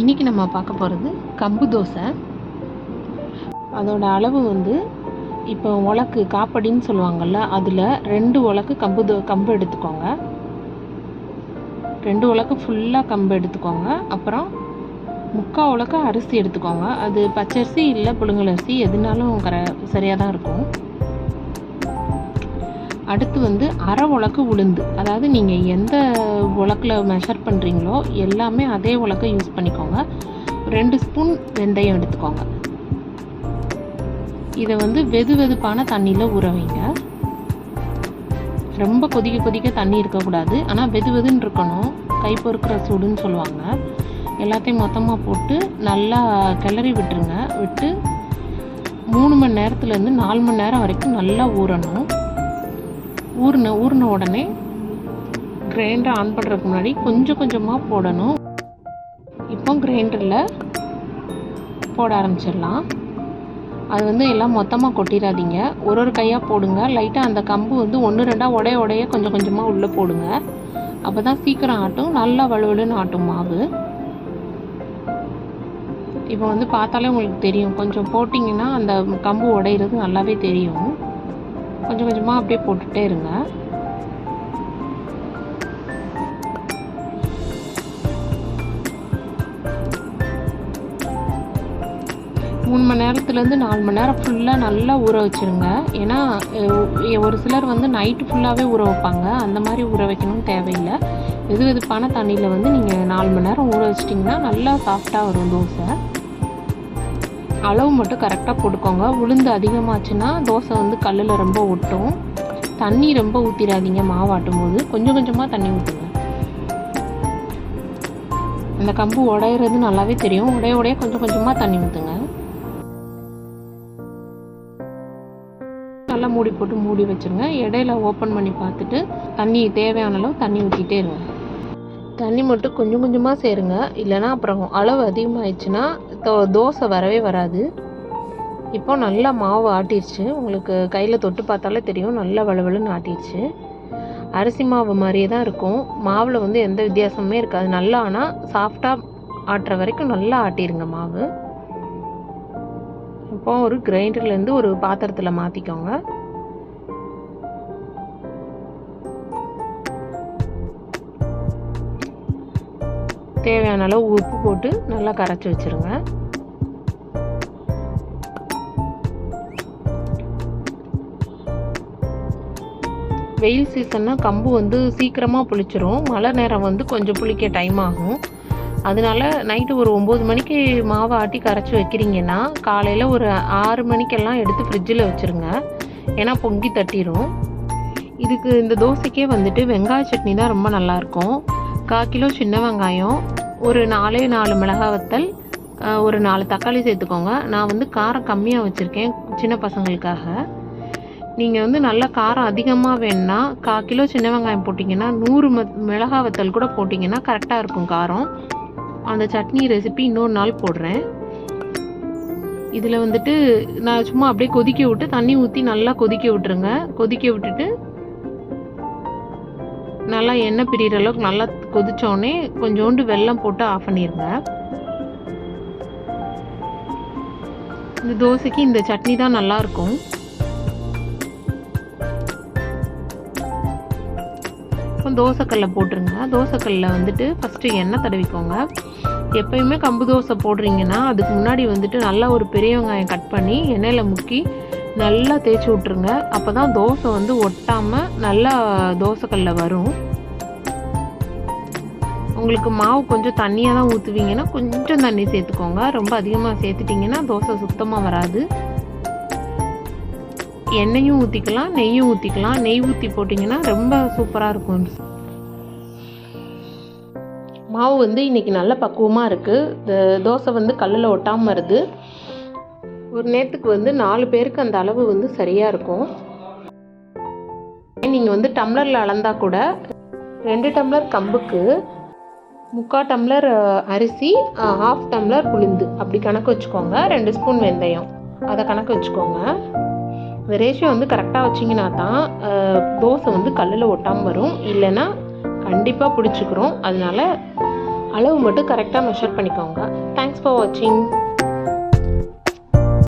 இன்றைக்கி நம்ம பார்க்க போகிறது கம்பு தோசை. அதோட அளவு வந்து இப்போ உலக்கு காப்படின்னு சொல்லுவாங்கள்ல அதில் ரெண்டு உலக்கு கம்பு தோ கம்பு எடுத்துக்கோங்க. ரெண்டு உலக்கு ஃபுல்லாக கம்பு எடுத்துக்கோங்க. அப்புறம் முக்கால் உலக்கு அரிசி எடுத்துக்கோங்க. அது பச்சரிசி இல்லை புழுங்கல் அரிசி எதுனாலும் கர சரியாக தான் இருக்கும். அடுத்து வந்து அரை உலக்கு உளுந்து. அதாவது நீங்கள் எந்த உலக்கில் மெஷர் பண்ணுறீங்களோ எல்லாமே அதே உலக்கை யூஸ் பண்ணிக்கோங்க. ரெண்டு ஸ்பூன் வெந்தயம் எடுத்துக்கோங்க. இதை வந்து வெது வெதுப்பான தண்ணியில் ஊற வைங்க. ரொம்ப கொதிக்க கொதிக்க தண்ணி இருக்கக்கூடாது. ஆனால் வெது வெதுன்னு இருக்கணும். கை பொறுக்கிற சூடுன்னு சொல்லுவாங்க. எல்லாத்தையும் மொத்தமாக போட்டு நல்லா கிளறி விட்டுருங்க. விட்டு மூணு மணி நேரத்துலேருந்து நாலு மணி நேரம் வரைக்கும் நல்லா ஊறணும். ஊறின ஊறின உடனே கிரைண்டர் ஆன் பண்ணுறதுக்கு முன்னாடி கொஞ்சம் கொஞ்சமாக போடணும். இப்போ கிரைண்டரில் போட ஆரம்பிச்சிடலாம். அது வந்து எல்லாம் மொத்தமாக கொட்டிடாதீங்க. ஒரு ஒரு கையாக போடுங்க. லைட்டாக அந்த கம்பு வந்து ஒன்று ரெண்டாக உடைய உடைய கொஞ்சம் கொஞ்சமாக உள்ளே போடுங்க. அப்போ தான் சீக்கிரம் ஆட்டும். நல்லா வலுவலுன்னு ஆட்டும் மாவு. இப்போ வந்து பார்த்தாலே உங்களுக்கு தெரியும். கொஞ்சம் போட்டிங்கன்னா அந்த கம்பு உடையிறது நல்லாவே தெரியும். கொஞ்சம் கொஞ்சமாக அப்படியே போட்டுகிட்டே இருங்க. மூணு மணி நேரத்துலேருந்து நாலு மணி நேரம் ஃபுல்லாக நல்லா ஊற வச்சுருங்க. ஏன்னா ஒரு சிலர் வந்து நைட்டு ஃபுல்லாகவே ஊற வைப்பாங்க. அந்த மாதிரி ஊற வைக்கணும்னு தேவையில்லை. வெது வெதுப்பான தண்ணியில் வந்து நீங்கள் நாலு மணி நேரம் ஊற வச்சிட்டிங்கன்னா நல்லா சாஃப்டாக வரும் தோசை. அளவு மட்டும் கரெக்டாக போட்டுக்கோங்க. உளுந்து அதிகமாச்சுன்னா தோசை வந்து கல்லில் ரொம்ப ஒட்டும். தண்ணி ரொம்ப ஊற்றிடாதீங்க மாவாட்டும் போது. கொஞ்சம் கொஞ்சமாக தண்ணி ஊற்றுங்க அந்த கம்பு உடையிறது நல்லாவே தெரியும். உடைய உடைய கொஞ்சம் கொஞ்சமாக தண்ணி ஊற்றுங்க நல்லா மூடி போட்டு மூடி வச்சுருங்க. இடையில ஓப்பன் பண்ணி பார்த்துட்டு தண்ணி தேவையான அளவு தண்ணி ஊற்றிட்டே இருங்க. தண்ணி மட்டும் கொஞ்சம் கொஞ்சமாக சேருங்க. இல்லைனா அப்புறம் அளவு அதிகமாகிடுச்சுன்னா தோ தோசை வரவே வராது. இப்போ நல்லா மாவு ஆட்டிருச்சு. உங்களுக்கு கையில் தொட்டு பார்த்தாலே தெரியும். நல்லா வலுவலுன்னு ஆட்டிருச்சு. அரிசி மாவு மாதிரியே தான் இருக்கும். மாவில் வந்து எந்த வித்தியாசமுமே இருக்காது. நல்லா ஆனால் சாஃப்டாக ஆட்டுற வரைக்கும் நல்லா ஆட்டிருங்க மாவு. இப்போ ஒரு கிரைண்டர்லேருந்து ஒரு பாத்திரத்தில் மாற்றிக்கோங்க தேவையான அளவு உப்பு போட்டு நல்லா கரைச்சி வச்சிருங்க. வெயில் சீசன்னா கம்பு வந்து சீக்கிரமாக புளிச்சிரும். மழை நேரம் வந்து கொஞ்சம் புளிக்க டைம் ஆகும். அதனால நைட்டு ஒரு ஒம்பது மணிக்கு மாவை ஆட்டி கரைச்சி வைக்கிறீங்கன்னா காலையில் ஒரு ஆறு மணிக்கெல்லாம் எடுத்து ஃப்ரிட்ஜில் வச்சுருங்க. ஏன்னா பொங்கி தட்டிடும் இதுக்கு இந்த தோசைக்கே வந்துட்டு வெங்காய சட்னி தான் ரொம்ப நல்லாயிருக்கும் கால் கிலோ சின்ன வெங்காயம் ஒரு நாலே நாலு மிளகா வத்தல் ஒரு நாலு தக்காளி சேர்த்துக்கோங்க. நான் வந்து காரம் கம்மியாக வச்சுருக்கேன் சின்ன பசங்களுக்காக. நீங்கள் வந்து நல்லா காரம் அதிகமாக வேணுன்னா கால் கிலோ சின்ன வெங்காயம் போட்டிங்கன்னா நூறு ம மிளகா வத்தல் கூட போட்டிங்கன்னா கரெக்டாக இருக்கும் காரம். அந்த சட்னி ரெசிபி இன்னொரு நாள் போடுறேன். இதில் வந்துட்டு நான் சும்மா அப்படியே கொதிக்க விட்டு தண்ணி ஊற்றி நல்லா கொதிக்க விட்டுருங்க. கொதிக்க விட்டுட்டு நல்லா எண்ணெய் பிரிகிற அளவுக்கு நல்லா கொதித்தோடனே கொஞ்சோண்டு வெல்லம் போட்டு ஆஃப் பண்ணிடுங்க இந்த தோசைக்கு இந்த சட்னி தான் நல்லாயிருக்கும் இப்போ தோசைக்கல்லை போட்டுருங்க. தோசைக்கல்லில் வந்துட்டு ஃபஸ்ட்டு எண்ணெய் தடவிக்கோங்க. எப்பயுமே கம்பு தோசை போடுறீங்கன்னா அதுக்கு முன்னாடி வந்துட்டு நல்லா ஒரு பெரிய வெங்காயம் கட் பண்ணி எண்ணெயில் முக்கி நல்லா தேய்ச்சி விட்ருங்க அப்போ தான் தோசை வந்து ஒட்டாமல் நல்லா தோசைக்கல்ல வரும். உங்களுக்கு மாவு கொஞ்சம் தண்ணியாக தான் ஊற்றுவீங்கன்னா கொஞ்சம் தண்ணி சேர்த்துக்கோங்க. ரொம்ப அதிகமாக சேர்த்துட்டிங்கன்னா தோசை சுத்தமாக வராது. எண்ணெயும் ஊற்றிக்கலாம் நெய்யும் ஊற்றிக்கலாம் நெய் ஊற்றி போட்டிங்கன்னா ரொம்ப சூப்பராக இருக்கும். மாவு வந்து இன்றைக்கி நல்ல பக்குவமாக இருக்குது இந்த தோசை வந்து கல்லில் ஒட்டாமல் வருது. ஒரு நேரத்துக்கு வந்து நாலு பேருக்கு அந்த அளவு வந்து சரியாக இருக்கும். நீங்கள் வந்து டம்ளரில் அளந்தா கூட ரெண்டு டம்ளர் கம்புக்கு முக்கால் டம்ளர் அரிசி ஹாஃப் டம்ளர் உளுந்து. அப்படி கணக்கு வச்சுக்கோங்க. ரெண்டு ஸ்பூன் வெந்தயம். அதை கணக்கு வச்சுக்கோங்க. இந்த ரேஷியோ வந்து கரெக்டாக வச்சிங்கன்னா தான் தோசை வந்து கல்லில் ஒட்டாமல் வரும். இல்லைன்னா கண்டிப்பாக பிடிச்சிக்கிறோம் அதனால அளவு மட்டும் கரெக்டாக மெஷர் பண்ணிக்கோங்க. தேங்க்ஸ் ஃபார் வாட்சிங்